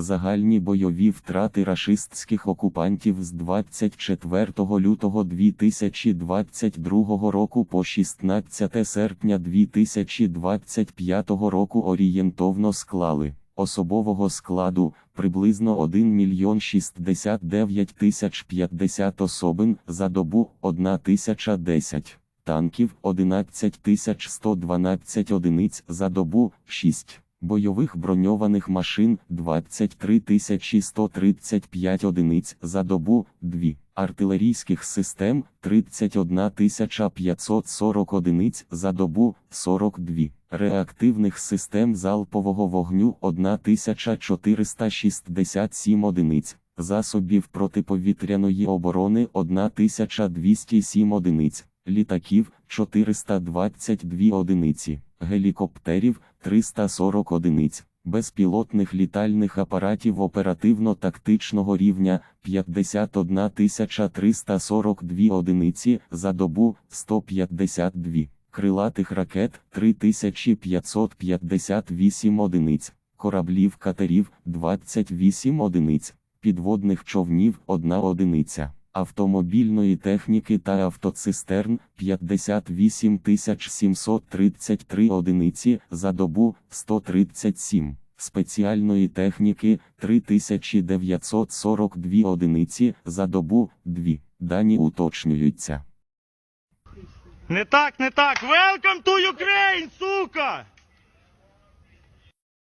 Загальні бойові втрати рашистських окупантів з 24 лютого 2022 року по 16 серпня 2025 року орієнтовно склали особового складу приблизно 1 мільйон 69 тисяч 50 особин за добу 1 тисяча 10 танків 11 тисяч 112 одиниць за добу 6 бойових броньованих машин 23 135 одиниць за добу 2 артилерійських систем 31 540 одиниць за добу 42 реактивних систем залпового вогню 1467 одиниць засобів протиповітряної оборони 1207 одиниць літаків 422 одиниці, гелікоптерів 340 одиниць, безпілотних літальних апаратів оперативно-тактичного рівня 51 342 одиниці за добу 152, крилатих ракет 3558 одиниць, кораблів катерів 28 одиниць, підводних човнів 1 одиниця автомобільної техніки та автоцистерн 58 733 одиниці за добу 137, спеціальної техніки 3942 одиниці за добу 2. Дані уточнюються. Не так, не так. Welcome to Ukraine, сука!